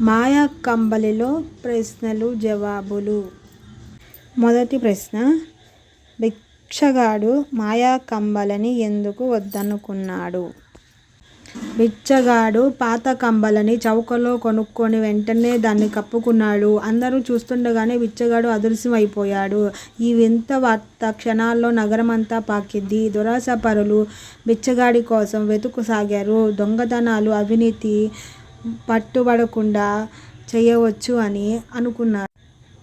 మాయా కంబలిలో ప్రశ్నలు జవాబులు. మొదటి ప్రశ్న భిక్షగాడు మాయా కంబలిని ఎందుకు వద్దనుకున్నాడు? బిచ్చగాడు పాత కంబలని చౌకలో కొనుక్కొని వెంటనే దాన్ని కప్పుకున్నాడు. అందరూ చూస్తుండగానే బిచ్చగాడు అదృశ్యమైపోయాడు. ఈ వింత వార్త క్షణాల్లో నగరమంతా పాకిద్ది దురాశపరులు బిచ్చగాడి కోసం వెతుకుసాగారు. దొంగతనాలు అవినీతి పట్టుబడకుండా చేయవచ్చు అని అనుకున్నారు.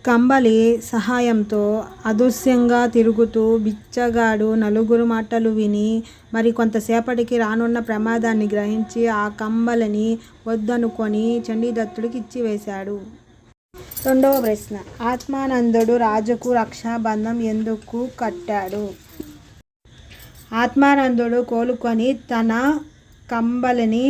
కంబలి సహాయంతో అదృశ్యంగా తిరుగుతూ బిచ్చగాడు నలుగురు మాటలు విని మరి కొంతసేపటికి రానున్న ప్రమాదాన్ని గ్రహించి ఆ కంబలిని వద్దనుకొని చండీదత్తుడికి ఇచ్చివేశాడు రెండవ ప్రశ్న. ఆత్మానందుడు రాజుకు రక్షాబంధం ఎందుకు కట్టాడు? ఆత్మానందుడు కోలుకొని తన కంబలిని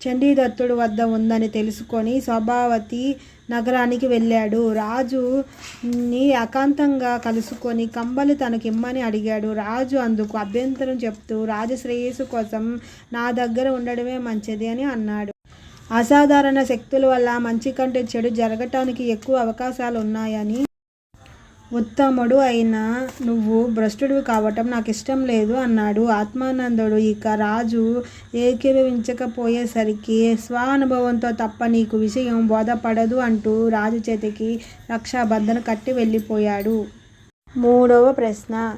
చండీదత్తుడు వద్ద ఉందని తెలుసుకొని స్వభావతి నగరానికి వెళ్ళాడు. రాజుని అకాంతంగా కలుసుకొని కంబలి తనకిమ్మని అడిగాడు. రాజు అందుకు అభ్యంతరం చెప్తూ రాజశ్రేయస్సు కోసం నా దగ్గర ఉండడమే మంచిది అని అన్నాడు. అసాధారణ శక్తుల వల్ల మంచి కంటే చెడు జరగటానికి ఎక్కువ అవకాశాలు ఉన్నాయని ఉత్తముడు అయిన నువ్వు భ్రష్టుడివి కావటం నాకు ఇష్టం లేదు అన్నాడు. ఆత్మానందుడు ఇక రాజు ఏకీభవించకపోయేసరికి స్వానుభవంతో తప్ప నీకు విషయం బోధపడదు అంటూ రాజు చేతికి రక్షాబంధన కట్టి వెళ్ళిపోయాడు. మూడవ ప్రశ్న.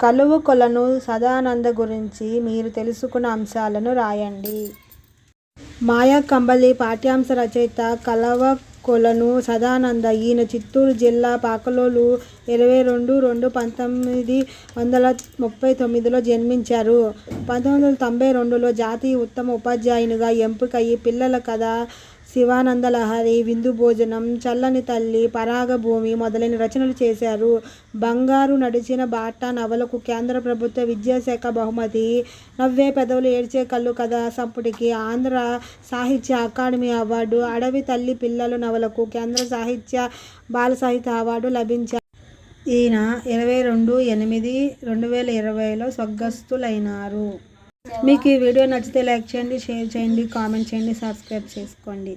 కలువు కొలను సదానంద గురించి మీరు తెలుసుకున్న అంశాలను రాయండి. మాయా కంబలి పాఠ్యాంశ రచయిత కలవ కొలను సదానంద. ఈయన చిత్తూరు జిల్లా పాకలోలు ఇరవై రెండు రెండు పంతొమ్మిది వందల ముప్పై తొమ్మిదిలో జన్మించారు. పంతొమ్మిది వందల తొంభై రెండులో జాతీయ ఉత్తమ ఉపాధ్యాయునిగా ఎంపికయ్యి పిల్లల కథ శివానంద లహరి విందు భోజనం చల్లని తల్లి పరాగభూమి మొదలైన రచనలు చేశారు. బంగారు నడిచిన బాట నవలకు కేంద్ర ప్రభుత్వ విద్యాశాఖ బహుమతి. నవ్వే పెదవులు ఏడ్చే కళ్ళు కథ సంపుటికి. ఆంధ్ర సాహిత్య అకాడమీ అవార్డు. అడవి తల్లి పిల్లలు నవలకు కేంద్ర సాహిత్య బాల సాహిత్య అవార్డు లభించారు ఈయన ఇరవై రెండు ఎనిమిది రెండు వేల ఇరవైలో స్వర్గస్థులైనారు. మీకు ఈ వీడియో నచ్చితే లైక్ చేయండి షేర్ చేయండి కామెంట్ చేయండి సబ్స్క్రైబ్ చేసుకోండి.